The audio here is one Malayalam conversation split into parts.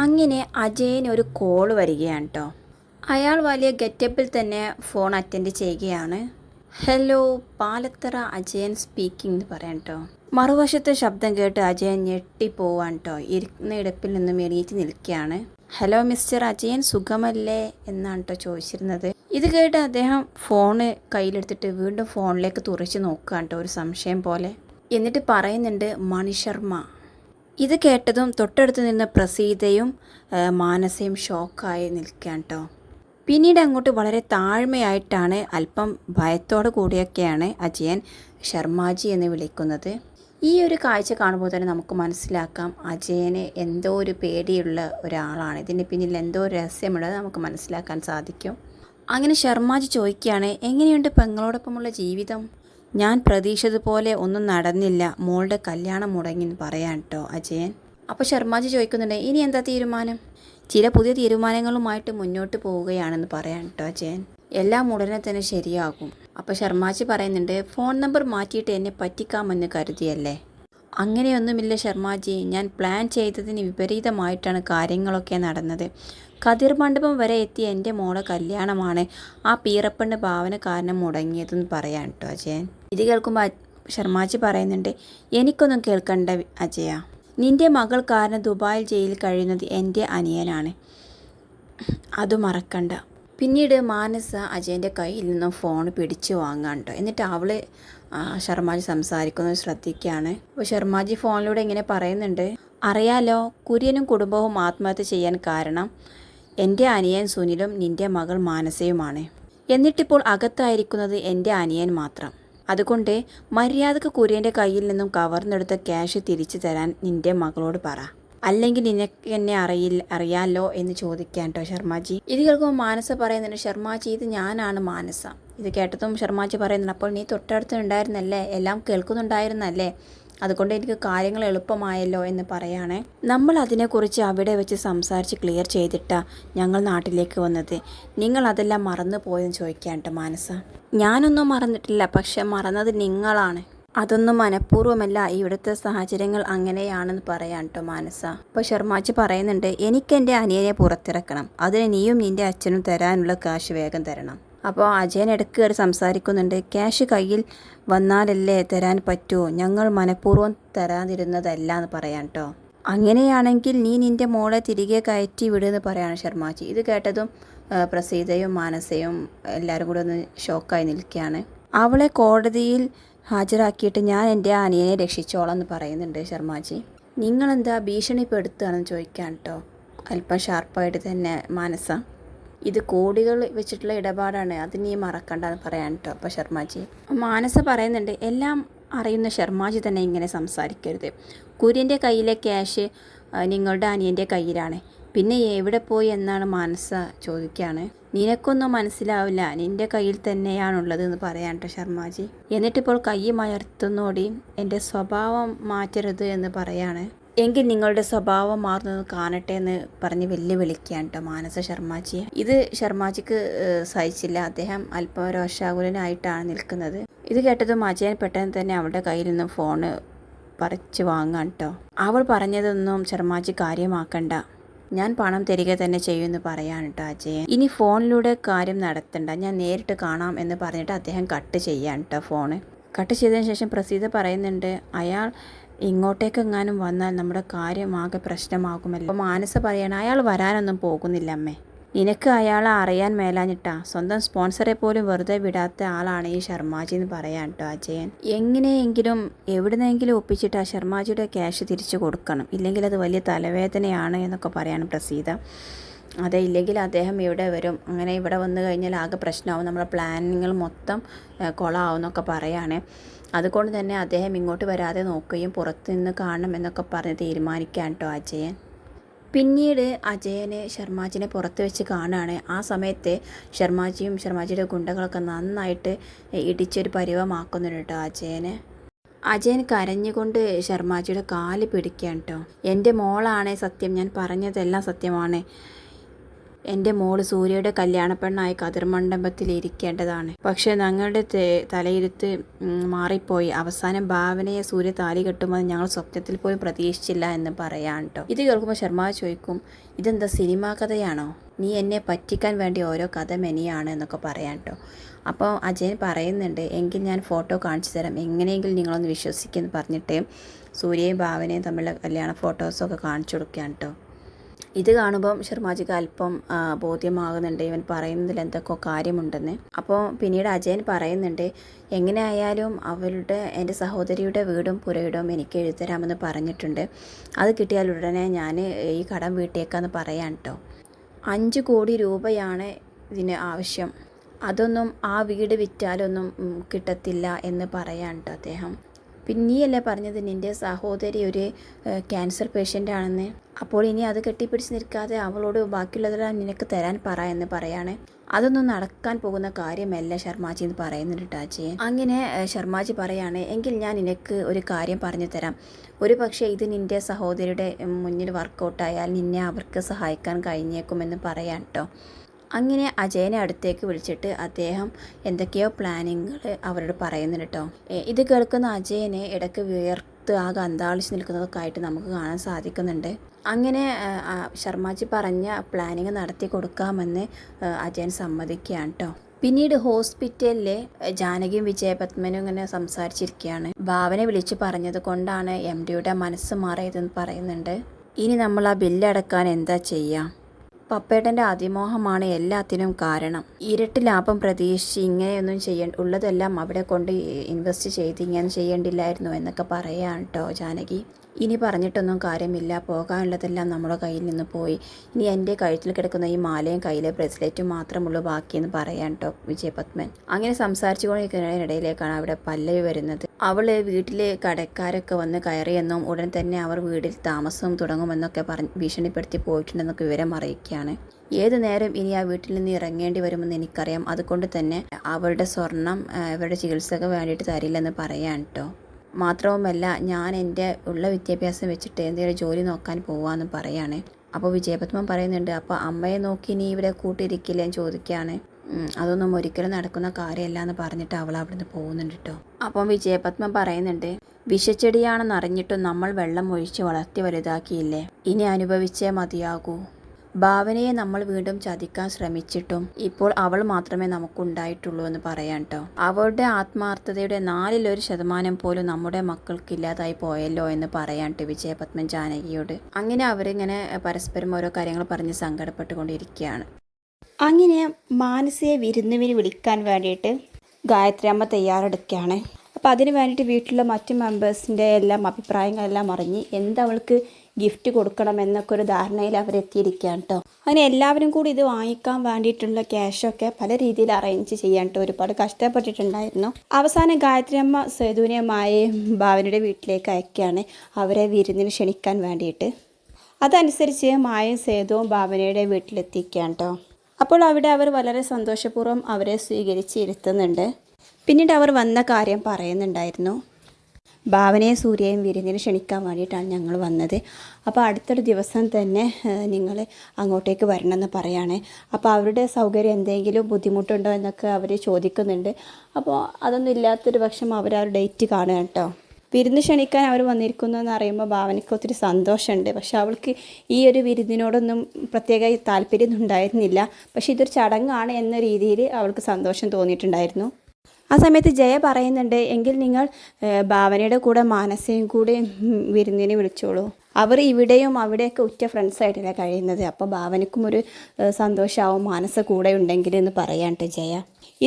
അങ്ങനെ അജയന് ഒരു കോൾ വരികയാണ് കേട്ടോ അയാൾ വലിയ ഗെറ്റപ്പിൽ തന്നെ ഫോൺ അറ്റൻഡ് ചെയ്യുകയാണ്. ഹലോ പാലത്തറ അജയൻ സ്പീക്കിംഗ് എന്ന് പറയാം കേട്ടോ മറുവശത്തെ ശബ്ദം കേട്ട് അജയൻ ഞെട്ടിപ്പോവാൻ കേട്ടോ ഇരിക്കുന്ന ഇടപ്പിൽ നിന്നും എണീറ്റ് നിൽക്കുകയാണ്. ഹലോ മിസ്റ്റർ അജയൻ സുഖമല്ലേ? എന്നാണ് കേട്ടോ ചോദിച്ചിരുന്നത്. ഇത് കേട്ട് അദ്ദേഹം ഫോണ് കയ്യിലെടുത്തിട്ട് വീണ്ടും ഫോണിലേക്ക് തുറച്ച് നോക്കുകയാണ് കേട്ടോ ഒരു സംശയം പോലെ. എന്നിട്ട് പറയുന്നുണ്ട് മണിശർമ്മ ഇത് കേട്ടതും തൊട്ടടുത്ത് നിന്ന് പ്രസീതയും മാനസയും ഷോക്കായി നിൽക്കാൻ കേട്ടോ പിന്നീട് അങ്ങോട്ട് വളരെ താഴ്മയായിട്ടാണ് അല്പം ഭയത്തോടു കൂടിയൊക്കെയാണ് അജയൻ ശർമാജി എന്ന് വിളിക്കുന്നത്. ഈ ഒരു കാഴ്ച കാണുമ്പോൾ തന്നെ നമുക്ക് മനസ്സിലാക്കാം അജയന് എന്തോ ഒരു പേടിയുള്ള ഒരാളാണ്. ഇതിന് പിന്നിൽ എന്തോ ഒരു രഹസ്യമുള്ളത് നമുക്ക് മനസ്സിലാക്കാൻ സാധിക്കും. അങ്ങനെ ശർമാജി ചോദിക്കുകയാണ് എങ്ങനെയുണ്ട് പെങ്ങളോടൊപ്പമുള്ള ജീവിതം? ഞാൻ പ്രതീക്ഷിച്ചതുപോലെ ഒന്നും നടന്നില്ല. മോളുടെ കല്യാണം മുടങ്ങി എന്ന് പറയാൻ കേട്ടോ അജയൻ. അപ്പോൾ ശർമാജി ചോദിക്കുന്നുണ്ട് ഇനി എന്താ തീരുമാനം? ചില പുതിയ തീരുമാനങ്ങളുമായിട്ട് മുന്നോട്ട് പോവുകയാണെന്ന് പറയാൻ കേട്ടോ അജയൻ. എല്ലാം ഉടനെ തന്നെ ശരിയാകും. അപ്പോൾ ശർമാജി പറയുന്നുണ്ട് ഫോൺ നമ്പർ മാറ്റിയിട്ട് എന്നെ പറ്റിക്കാമെന്ന് കരുതിയല്ലേ? അങ്ങനെയൊന്നുമില്ല ശർമാജി. ഞാൻ പ്ലാൻ ചെയ്തതിന് വിപരീതമായിട്ടാണ് കാര്യങ്ങളൊക്കെ നടന്നത്. കതിർ മണ്ഡപം വരെ എത്തിയ എന്റെ മോളെ കല്യാണമാണ് ആ പീറപ്പണ്ണ് ഭാവന കാരണം മുടങ്ങിയതെന്ന് പറയാൻ കേട്ടോ അജയൻ. ഇത് കേൾക്കുമ്പോൾ ശർമാജി പറയുന്നുണ്ട് എനിക്കൊന്നും കേൾക്കണ്ട അജയ. നിന്റെ മകൾ കാരണം ദുബായിൽ ജയിലിൽ കഴിയുന്നത് എന്റെ അനിയനാണ്. അത് മറക്കണ്ട. പിന്നീട് മാനസ അജയന്റെ കയ്യിൽ നിന്നും ഫോൺ പിടിച്ചു വാങ്ങാണ്ടോ എന്നിട്ട് അവൾ ശർമാജി സംസാരിക്കുന്നത് ശ്രദ്ധിക്കുകയാണ്. അപ്പോൾ ശർമാജി ഫോണിലൂടെ ഇങ്ങനെ പറയുന്നുണ്ട് അറിയാലോ കുര്യനും കുടുംബവും ആത്മഹത്യ ചെയ്യാൻ കാരണം എന്റെ അനിയൻ സുനിലും നിന്റെ മകൾ മാനസയുമാണ്. എന്നിട്ടിപ്പോൾ അകത്തായിരിക്കുന്നത് എന്റെ അനിയൻ മാത്രം. അതുകൊണ്ട് മര്യാദയ്ക്ക് കുര്യന്റെ കയ്യിൽ നിന്നും കവർന്നെടുത്ത ക്യാഷ് തിരിച്ചു തരാൻ നിന്റെ മകളോട് പറ. അല്ലെങ്കിൽ നിനക്ക് എന്നെ അറിയില്ല അറിയാലോ എന്ന് ചോദിക്കാൻ കേട്ടോ ശർമാജി. ഇത് കേൾക്കുമ്പോൾ മാനസ പറയുന്നുണ്ട് ശർമാജി ഇത് ഞാനാണ് മാനസ. ഇത് കേട്ടതും ശർമാജി പറയുന്നുണ്ട് അപ്പോൾ നീ തൊട്ടടുത്ത് ഉണ്ടായിരുന്നല്ലേ എല്ലാം കേൾക്കുന്നുണ്ടായിരുന്നല്ലേ? അതുകൊണ്ട് എനിക്ക് കാര്യങ്ങൾ എളുപ്പമായല്ലോ എന്ന് പറയാണ്. നമ്മൾ അതിനെക്കുറിച്ച് അവിടെ വെച്ച് സംസാരിച്ച് ക്ലിയർ ചെയ്തിട്ടാ ഞങ്ങൾ നാട്ടിലേക്ക് വന്നത്. നിങ്ങൾ അതെല്ലാം മറന്നു പോയെന്ന് ചോദിക്കാൻ മാനസ. ഞാനൊന്നും മറന്നിട്ടില്ല പക്ഷെ മറന്നത് നിങ്ങളാണ്. അതൊന്നും മനഃപൂർവമല്ല ഇവിടുത്തെ സാഹചര്യങ്ങൾ അങ്ങനെയാണെന്ന് പറയാൻ കേട്ടോ മാനസ. അപ്പോൾ ശർമാജി പറയുന്നുണ്ട് എനിക്ക് എന്റെ അനിയനെ പുറത്തിറക്കണം. അതിന് നീയും നിന്റെ അച്ഛനും തരാനുള്ള കാശ് വേഗം തരണം. അപ്പോൾ അജയൻ ഇടയ്ക്ക് കയറി സംസാരിക്കുന്നുണ്ട് ക്യാഷ് കയ്യിൽ വന്നാലല്ലേ തരാൻ പറ്റുമോ ഞങ്ങൾ മനഃപൂർവം തരാതിരുന്നതല്ല എന്ന് പറയാൻ കേട്ടോ അങ്ങനെയാണെങ്കിൽ നീ നിന്റെ മോളെ തിരികെ കയറ്റി വിടുമെന്ന് പറയാണ് ശർമാജി. ഇത് കേട്ടതും പ്രസീതയും മാനസയും എല്ലാവരും കൂടെ ഒന്ന് ഷോക്കായി നിൽക്കുകയാണ്. അവളെ കോടതിയിൽ ഹാജരാക്കിയിട്ട് ഞാൻ എന്റെ അനിയനെ രക്ഷിച്ചോളാം എന്ന് പറയുന്നുണ്ട് ശർമാജി. നിങ്ങളെന്താ ഭീഷണിപ്പെടുത്തുകയാണെന്ന് ചോദിക്കാൻ കേട്ടോ അല്പം ഷാർപ്പായിട്ട് തന്നെ മാനസ. ഇത് കോടികൾ വെച്ചിട്ടുള്ള ഇടപാടാണ്. അത് നീ മറക്കണ്ടെന്ന് പറയാൻ കേട്ടോ അപ്പോൾ ശർമാജി മാനസ പറയുന്നുണ്ട് എല്ലാം അറിയുന്ന ശർമാജി തന്നെ ഇങ്ങനെ സംസാരിക്കരുത്. കുര്യന്റെ കയ്യിലെ ക്യാഷ് നിങ്ങളുടെ അനിയന്റെ കയ്യിലാണ്. പിന്നെ എവിടെ പോയി എന്നാണ് മാനസ ചോദിക്കുകയാണ് നിനക്കൊന്നും മനസ്സിലാവില്ല. നിന്റെ കയ്യിൽ തന്നെയാണുള്ളത് എന്ന് പറയാൻ കേട്ടോ ശർമാജി. എന്നിട്ടിപ്പോൾ കൈ മയർത്തുന്നോടി എന്റെ സ്വഭാവം മാറ്റരുത് എന്ന് പറയാണ്. എങ്കിൽ നിങ്ങളുടെ സ്വഭാവം മാറുന്നത് കാണട്ടെ എന്ന് പറഞ്ഞ് വെല്ലുവിളിക്കുകയാണ് കേട്ടോ മാനസ ശർമാജിയെ ഇത് ശർമാജിക്ക് സഹിച്ചില്ല. അദ്ദേഹം അല്പം രോഷാകുലനായിട്ടാണ് നിൽക്കുന്നത്. ഇത് കേട്ടതും അജയൻ പെട്ടെന്ന് തന്നെ അവളുടെ കയ്യിൽ നിന്നും ഫോണ് പറിച്ച് വാങ്ങാൻ കേട്ടോ അവൾ പറഞ്ഞതൊന്നും ശർമാജി കാര്യമാക്കണ്ട. ഞാൻ പണം തരിക തന്നെ ചെയ്യുമെന്ന് പറയാൻ കേട്ടോ അജയൻ. ഇനി ഫോണിലൂടെ കാര്യം നടത്തണ്ട. ഞാൻ നേരിട്ട് കാണാം എന്ന് പറഞ്ഞിട്ട് അദ്ദേഹം കട്ട് ചെയ്യാൻ കേട്ടോ ഫോണ്. കട്ട് ചെയ്തതിന് ശേഷം പ്രസീത പറയുന്നുണ്ട് അയാൾ ഇങ്ങോട്ടേക്ക് എങ്ങാനും വന്നാൽ നമ്മുടെ കാര്യമാകെ പ്രശ്നമാകുമല്ലോ. അപ്പോൾ മാനസ പറയണം അയാൾ വരാനൊന്നും പോകുന്നില്ല അമ്മേ. നിനക്ക് അയാളെ അറിയാൻ മേലാഞ്ഞിട്ടാ. സ്വന്തം സ്പോൺസറെ പോലും വെറുതെ വിടാത്ത ആളാണ് ഈ ശർമാജി എന്ന് പറയാൻ കേട്ടോ അജയൻ. എങ്ങനെയെങ്കിലും എവിടുന്നെങ്കിലും ഒപ്പിച്ചിട്ട് ആ ശർമാജിയുടെ ക്യാഷ് തിരിച്ചു കൊടുക്കണം. ഇല്ലെങ്കിൽ അത് വലിയ തലവേദനയാണ് എന്നൊക്കെ പറയാണ് പ്രസീത. അതെ ഇല്ലെങ്കിൽ അദ്ദേഹം ഇവിടെ വരും. അങ്ങനെ ഇവിടെ വന്നു കഴിഞ്ഞാൽ ആകെ പ്രശ്നമാവും. നമ്മുടെ പ്ലാനിങ്ങൾ മൊത്തം കുളമാവും എന്നൊക്കെ പറയാണ്. അതുകൊണ്ട് തന്നെ അദ്ദേഹം ഇങ്ങോട്ട് വരാതെ നോക്കുകയും പുറത്തു നിന്ന് കാണണം എന്നൊക്കെ പറഞ്ഞ് തീരുമാനിക്കാൻ കേട്ടോ അജയൻ. പിന്നീട് അജയനെ ശർമാജിനെ പുറത്ത് വെച്ച് കാണുകയാണ്. ആ സമയത്ത് ശർമാജിയും ശർമാജിയുടെ ഗുണ്ടകളൊക്കെ നന്നായിട്ട് ഇടിച്ചൊരു പരിവമാക്കുന്നുണ്ട് കേട്ടോ അജയനെ. അജയൻ കരഞ്ഞുകൊണ്ട് ശർമാജിയുടെ കാൽ പിടിക്കുകയാണ് കേട്ടോ എന്റെ മോളാണ് സത്യം. ഞാൻ പറഞ്ഞതെല്ലാം സത്യമാണ്. എന്റെ മോൾ സൂര്യയുടെ കല്യാണപ്പെണ്ണായി കതിർമണ്ഡപത്തിൽ ഇരിക്കേണ്ടതാണ് പക്ഷേ ഞങ്ങളുടെ തലയിരുത്ത് മാറിപ്പോയി. അവസാനം ഭാവനയെ സൂര്യ താലി കെട്ടുമെന്ന് ഞങ്ങൾ സ്വപ്നത്തിൽ പോലും പ്രതീക്ഷിച്ചില്ല എന്ന് പറയാൻ കേട്ടോ ഇത് കേൾക്കുമ്പോൾ ശർമ്മ ചോദിക്കും ഇതെന്താ സിനിമാ കഥയാണോ? നീ എന്നെ പറ്റിക്കാൻ വേണ്ടി ഓരോ കഥ മെനിയാണ് എന്നൊക്കെ പറയാൻ കേട്ടോ അപ്പോൾ അജയൻ പറയുന്നുണ്ട് എങ്കിൽ ഞാൻ ഫോട്ടോ കാണിച്ചു തരാം. എങ്ങനെയെങ്കിലും നിങ്ങളൊന്ന് വിശ്വസിക്കുമെന്ന് പറഞ്ഞിട്ട് സൂര്യയും ഭാവനയും തമ്മിലുള്ള കല്യാണ ഫോട്ടോസൊക്കെ കാണിച്ചു കൊടുക്കുകയാണ് കേട്ടോ ഇത് കാണുമ്പം ശർമാജിക്ക് അല്പം ബോധ്യമാകുന്നുണ്ട്. ഇവൻ പറയുന്നതിൽ എന്തൊക്കെ കാര്യമുണ്ടെന്ന്. അപ്പോൾ പിന്നീട് അജയൻ പറയുന്നുണ്ട് എങ്ങനെയായാലും അവരുടെ എന്റെ സഹോദരിയുടെ വീടും പുരയിടവും എനിക്ക് എഴുതരാമെന്ന് പറഞ്ഞിട്ടുണ്ട്. അത് കിട്ടിയാൽ ഉടനെ ഞാൻ ഈ കടം വീട്ടിയേക്കാന്ന് പറയാൻ കേട്ടോ അഞ്ച് കോടി രൂപയാണ് ഇതിന് ആവശ്യം. അതൊന്നും ആ വീട് വിറ്റാലൊന്നും കിട്ടത്തില്ല എന്ന് പറയാൻ കേട്ടോ അദ്ദേഹം. പിന്നെ നീയല്ലേ പറഞ്ഞത് നിന്റെ സഹോദരി ഒരു ക്യാൻസർ പേഷ്യന്റ് ആണെന്ന്. അപ്പോൾ ഇനി അത് കെട്ടിപ്പിടിച്ച് നിൽക്കാതെ അവളോട് ബാക്കിയുള്ളതെല്ലാം നിനക്ക് തരാൻ പറ എന്ന് പറയാണ്. അതൊന്നും നടക്കാൻ പോകുന്ന കാര്യമല്ല ശർമാജി എന്ന് പറയുന്നുണ്ട് ടാച്ചി അങ്ങനെ ശർമാജി പറയാണ് എങ്കിൽ ഞാൻ നിനക്ക് ഒരു കാര്യം പറഞ്ഞു തരാം. ഒരു പക്ഷേ ഇത് നിന്റെ സഹോദരിയുടെ മുന്നിൽ വർക്കൗട്ടായാൽ നിന്നെ അവർക്ക് സഹായിക്കാൻ കഴിഞ്ഞേക്കുമെന്ന് പറയാം കേട്ടോ അങ്ങനെ അജയനെ അടുത്തേക്ക് വിളിച്ചിട്ട് അദ്ദേഹം എന്തൊക്കെയോ പ്ലാനിങ്ങൾ അവരോട് പറയുന്നുണ്ട് കേട്ടോ ഇത് കേൾക്കുന്ന അജയനെ ഇടയ്ക്ക് വിയർത്ത് ആകെ അന്താളിച്ച് നിൽക്കുന്നതൊക്കെ ആയിട്ട് നമുക്ക് കാണാൻ സാധിക്കുന്നുണ്ട്. അങ്ങനെ ശർമാജി പറഞ്ഞ പ്ലാനിങ് നടത്തി കൊടുക്കാമെന്ന് അജയൻ സമ്മതിക്കുകയാണ് കേട്ടോ പിന്നീട് ഹോസ്പിറ്റലിലെ ജാനകിയും വിജയപത്മനും ഇങ്ങനെ സംസാരിച്ചിരിക്കുകയാണ്. ഭാവനെ വിളിച്ചു പറഞ്ഞത് കൊണ്ടാണ് എം ഡിയുടെ മനസ്സ് മാറിയതെന്ന് പറയുന്നുണ്ട്. ഇനി നമ്മൾ ആ ബില്ലടക്കാൻ എന്താ ചെയ്യുക പപ്പേട്ടന്റെ അതിമോഹമാണ് എല്ലാത്തിനും കാരണം. ഇരട്ടി ലാഭം പ്രതീക്ഷിച്ച് ഇങ്ങനെയൊന്നും ചെയ്യ ഉള്ളതെല്ലാം അവിടെ കൊണ്ട് ഇൻവെസ്റ്റ് ചെയ്ത് ഇങ്ങനെ ചെയ്യേണ്ടില്ലായിരുന്നു എന്നൊക്കെ പറയാൻ കേട്ടോ ജാനകി. ഇനി പറഞ്ഞിട്ടൊന്നും കാര്യമില്ല. പോകാനുള്ളതെല്ലാം നമ്മുടെ കയ്യിൽ നിന്ന് പോയി. ഇനി എന്റെ കഴുത്തിൽ കിടക്കുന്ന ഈ മാലയും കയ്യിലെ ബ്രേസ്ലെറ്റും മാത്രമുള്ളൂ ബാക്കിയെന്ന് പറയാൻ കേട്ടോ വിജയപത്മൻ. അങ്ങനെ സംസാരിച്ചു കൊണ്ടിരിക്കുന്നതിനിടയിലേക്കാണ് അവിടെ പല്ലവി വരുന്നത്. അവൾ വീട്ടിലെ കടക്കാരൊക്കെ വന്ന് കയറിയെന്നും ഉടൻ തന്നെ അവർ വീട്ടിൽ താമസവും തുടങ്ങുമെന്നൊക്കെ പറഞ്ഞ് ഭീഷണിപ്പെടുത്തി പോയിട്ടുണ്ടെന്നൊക്കെ വിവരം അറിയിക്കുകയാണ്. ഏത് നേരം ഇനി ആ വീട്ടിൽ നിന്ന് ഇറങ്ങേണ്ടി വരുമെന്ന് എനിക്കറിയാം. അതുകൊണ്ട് തന്നെ അവളുടെ സ്വർണം അവരുടെ ചികിത്സക്ക് വേണ്ടിയിട്ട് തരില്ലെന്ന് പറയാൻ കേട്ടോ മാത്രവുമല്ല ഞാൻ എന്റെ ഉള്ള വിദ്യാഭ്യാസം വെച്ചിട്ട് എന്തെങ്കിലും ജോലി നോക്കാൻ പോവാന്ന് പറയാണ്. അപ്പോൾ വിജയപത്മൻ പറയുന്നുണ്ട് അപ്പോൾ അമ്മയെ നോക്കി നീ ഇവിടെ കൂട്ടിയിരിക്കില്ലേ എന്ന് ചോദിക്കുകയാണ് അതൊന്നും ഒരിക്കലും നടക്കുന്ന കാര്യമല്ല എന്ന് പറഞ്ഞിട്ട് അവൾ അവിടുന്ന് പോകുന്നുണ്ട് കേട്ടോ അപ്പം വിജയപത്മൻ പറയുന്നുണ്ട് വിഷച്ചെടിയാണെന്ന് അറിഞ്ഞിട്ടും നമ്മൾ വെള്ളം ഒഴിച്ച് വളർത്തി വലുതാക്കിയില്ലേ? ഇനി അനുഭവിച്ചേ മതിയാകൂ. ഭാവനയെ നമ്മൾ വീണ്ടും ചതിക്കാൻ ശ്രമിച്ചിട്ടും ഇപ്പോൾ അവൾ മാത്രമേ നമുക്കുണ്ടായിട്ടുള്ളൂ എന്ന് പറയാൻ കേട്ടോ അവളുടെ ആത്മാർത്ഥതയുടെ നാലിലൊരു ശതമാനം പോലും നമ്മുടെ മക്കൾക്ക് ഇല്ലാതായി പോയല്ലോ എന്ന് പറയാൻ കേട്ടോ വിജയപത്മൻ ജാനകിയോട്. അങ്ങനെ അവരിങ്ങനെ പരസ്പരം ഓരോ കാര്യങ്ങൾ പറഞ്ഞ് സങ്കടപ്പെട്ടുകൊണ്ടിരിക്കുകയാണ്. അങ്ങനെ മാനസിയെ വിരുന്നുവിന് വിളിക്കാൻ വേണ്ടിയിട്ട് ഗായത്രി അമ്മ തയ്യാറെടുക്കുകയാണ്. അപ്പോൾ അതിന് വേണ്ടിയിട്ട് വീട്ടിലെ മറ്റു മെമ്പേഴ്സിന്റെ എല്ലാം അഭിപ്രായങ്ങളെല്ലാം അറിഞ്ഞ് എന്തവൾക്ക് ഗിഫ്റ്റ് കൊടുക്കണം എന്നൊക്കെ ഒരു ധാരണയിൽ അവരെത്തിയിരിക്കുകയാണ് കേട്ടോ അങ്ങനെ എല്ലാവരും കൂടി ഇത് വാങ്ങിക്കാൻ വേണ്ടിയിട്ടുള്ള ക്യാഷൊക്കെ പല രീതിയിൽ അറേഞ്ച് ചെയ്യാൻ കേട്ടോ ഒരുപാട് കഷ്ടപ്പെട്ടിട്ടുണ്ടായിരുന്നു. അവസാനം ഗായത്രി അമ്മ സേതുവിനെയുമായി ഭാവനയുടെ വീട്ടിലേക്ക് അയക്കുകയാണ് അവരെ വിരുന്നിന് ക്ഷണിക്കാൻ വേണ്ടിയിട്ട്. അതനുസരിച്ച് മായയും സേതുവും ഭാവനയുടെ വീട്ടിലെത്തിക്കുകയാണ് കേട്ടോ അപ്പോൾ അവിടെ അവർ വളരെ സന്തോഷപൂർവം അവരെ സ്വീകരിച്ച് ഇരുത്തുന്നുണ്ട് പിന്നീട് അവർ വന്ന കാര്യം പറയുന്നുണ്ടായിരുന്നു. ഭാവനയും സൂര്യയും വിരുന്നിന് ക്ഷണിക്കാൻ വേണ്ടിയിട്ടാണ് ഞങ്ങൾ വന്നത്. അപ്പോൾ അടുത്തൊരു ദിവസം തന്നെ നിങ്ങൾ അങ്ങോട്ടേക്ക് വരണമെന്ന് പറയുകയാണ് അപ്പോൾ അവരുടെ സൗകര്യം എന്തെങ്കിലും ബുദ്ധിമുട്ടുണ്ടോ എന്നൊക്കെ അവർ ചോദിക്കുന്നുണ്ട്. അപ്പോൾ അതൊന്നും ഇല്ലാത്തൊരു പക്ഷം അവർ ആ ഡേറ്റ് കാണുക കേട്ടോ. വിരുന്ന് ക്ഷണിക്കാൻ അവർ വന്നിരിക്കുന്നു എന്ന് അറിയുമ്പോൾ ഭാവനയ്ക്ക് ഒത്തിരി സന്തോഷമുണ്ട്. പക്ഷെ അവൾക്ക് ഈ ഒരു വിരുന്നിനോടൊന്നും പ്രത്യേക താല്പര്യമൊന്നും ഉണ്ടായിരുന്നില്ല. പക്ഷേ ഇതൊരു ചടങ്ങാണ് എന്ന രീതിയിൽ അവൾക്ക് സന്തോഷം തോന്നിയിട്ടുണ്ടായിരുന്നു. ആ സമയത്ത് ജയ പറയുന്നുണ്ട് എങ്കിൽ നിങ്ങൾ ഭാവനയുടെ കൂടെ മാനസയും കൂടെ വിരുന്നിനെ വിളിച്ചോളൂ. അവർ ഇവിടെയും അവിടെയൊക്കെ ഉറ്റ ഫ്രണ്ട്സായിട്ടല്ലേ കഴിയുന്നത്. അപ്പോൾ ഭാവനയ്ക്കും ഒരു സന്തോഷമാവും മാനസ കൂടെ ഉണ്ടെങ്കിൽ എന്ന് പറയാണ്ട് ജയ.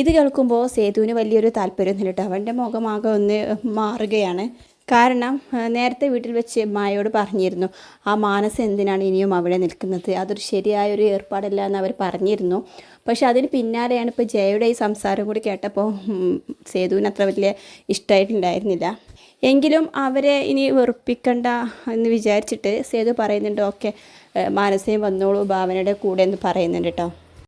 ഇത് കേൾക്കുമ്പോൾ സേതുവിന് വലിയൊരു താല്പര്യമൊന്നുമില്ല കേട്ടോ. അവന്റെ മുഖമാകെ ഒന്ന് മാറുകയാണ്. കാരണം നേരത്തെ വീട്ടിൽ വെച്ച് മായോട് പറഞ്ഞിരുന്നു ആ മാനസ് എന്തിനാണ് ഇനിയും അവിടെ നിൽക്കുന്നത്? അതൊരു ശരിയായ ഒരു ഏർപ്പാടല്ല എന്ന് അവർ പറഞ്ഞിരുന്നു. പക്ഷേ അതിന് പിന്നാലെയാണ് ഇപ്പോൾ ജയയുടെ ഈ സംസാരം കൂടി കേട്ടപ്പോൾ സേതുവിന് അത്ര വലിയ ഇഷ്ടമായിട്ടുണ്ടായിരുന്നില്ല എങ്കിലും അവരെ ഇനി വെറുപ്പിക്കണ്ട എന്ന് വിചാരിച്ചിട്ട് സേതു പറയുന്നുണ്ട് ഓക്കെ മാനസയും വന്നോളൂ ഭാവനയുടെ കൂടെ എന്ന് പറയുന്നുണ്ട് കേട്ടോ